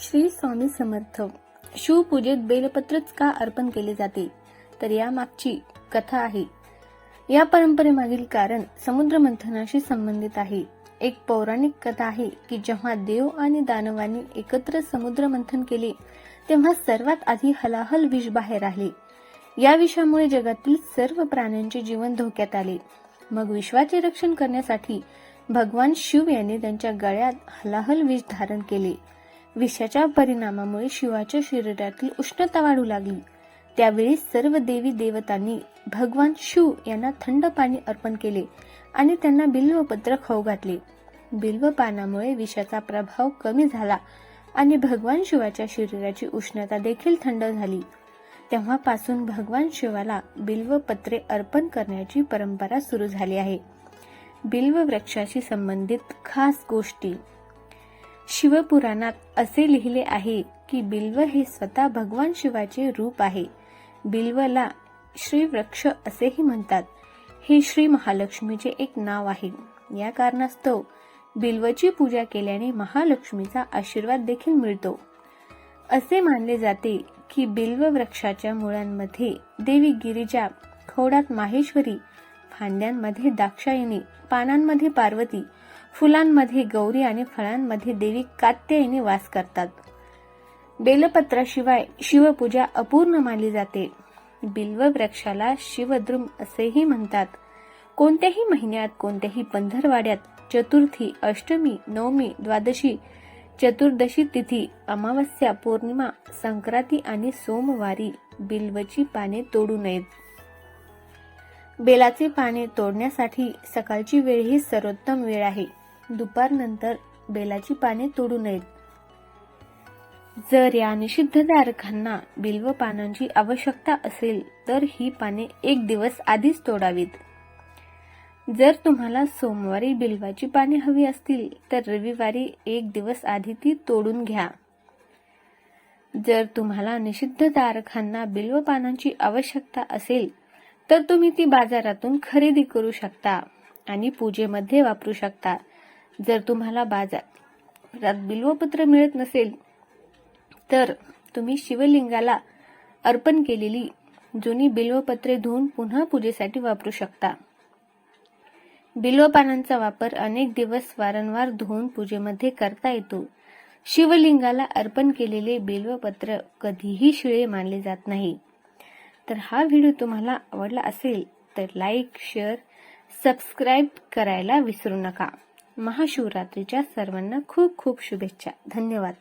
श्री स्वामी समर्थ. शिवपूजेत बेलपत्रच का अर्पण केले जाते? तर यामागची कथा आहे. या परंपरेमागील कारण समुद्र मंथनाशी संबंधित आहे. एक पौराणिक कथा आहे की जेव्हा देव आणि दानवांनी एकत्र समुद्र मंथन केले तेव्हा सर्वात आधी हलाहल विष बाहेर आले. या विषामुळे जगातील सर्व प्राण्यांचे जीवन धोक्यात आले. मग विश्वाचे रक्षण करण्यासाठी भगवान शिव यांनी त्यांच्या गळ्यात हलाहल विष धारण केले. विषाच्या परिणामामुळे शिवाच्या शरीरातील उष्णता वाढू लागली. त्यावेळी सर्व देवी देवतांनी भगवान शिव यांना थंड पाणी अर्पण केले आणि त्यांना बिल्वपत्र खाऊ घातले. बिल्व पानामुळे विषाचा प्रभाव कमी झाला आणि भगवान शिवाच्या शरीराची उष्णता देखील थंड झाली. तेव्हापासून भगवान शिवाला बिल्वपत्रे अर्पण करण्याची परंपरा सुरू झाली आहे. बिल्व वृक्षाशी संबंधित खास गोष्टी शिवपुराणात असे लिहिले आहे की बिल्व हे स्वतः भगवान शिवाचे रूप आहे. बिल्वला श्री वृक्ष असेही म्हणतात. हे श्री महालक्ष्मीचे एक नाव आहे. या कारणास्तव बिल्वची पूजा केल्याने महालक्ष्मीचा आशीर्वाद देखील मिळतो. असे मानले जाते की बिल्व वृक्षाच्या मुळांमध्ये देवी गिरिजा खोडात माहेश्वरी फांद्यांमध्ये दाक्षायणी पानांमध्ये पार्वती फुलांमध्ये गौरी आणि फळांमध्ये देवी कात्यायनी वास करतात. बेलपत्राशिवाय शिवपूजा अपूर्ण मानली जाते. बिल्व वृक्षाला शिवद्रुम असेही म्हणतात. कोणत्याही महिन्यात कोणत्याही पंधरवाड्यात चतुर्थी अष्टमी नवमी द्वादशी चतुर्दशी तिथी अमावस्या पौर्णिमा संक्रांती आणि सोमवारी बिल्वची पाने तोडू नयेत. बेलाचे पाने तोडण्यासाठी सकाळची वेळ ही सर्वोत्तम वेळ आहे. दुपारनंतर बेलाची पाने तोडू नयेत. जर या निषिद्ध तारखांना बिल्व पानांची आवश्यकता असेल तर ही पाने एक दिवस आधीच तोडावीत. जर तुम्हाला सोमवारी बिल्वाची पाने हवी असतील तर रविवारी एक दिवस आधी ती तोडून घ्या. जर तुम्हाला निषिद्ध तारखांना बिल्व पानांची आवश्यकता असेल तर तुम्ही ती बाजारातून खरेदी करू शकता आणि पूजेमध्ये वापरू शकता. जर तुम्हाला बाजारात बिल्वपत्र मिळत नसेल तर तुम्ही शिवलिंगाला अर्पण केलेली जुनी बिल्वपत्रे धुवून पुन्हा पूजेसाठी वापरू शकता. बिल्वपानांचा वापर अनेक दिवस वारंवार धुवून पूजेमध्ये करता येतो. शिवलिंगाला अर्पण केलेले बिल्वपत्र कधीही शिळे मानले जात नाही. तर हा व्हिडिओ तुम्हाला आवडला असेल तर लाईक शेअर सबस्क्राईब करायला विसरू नका. महाशिवरात्रीच्या सर्वांना खूप खूप शुभेच्छा. धन्यवाद.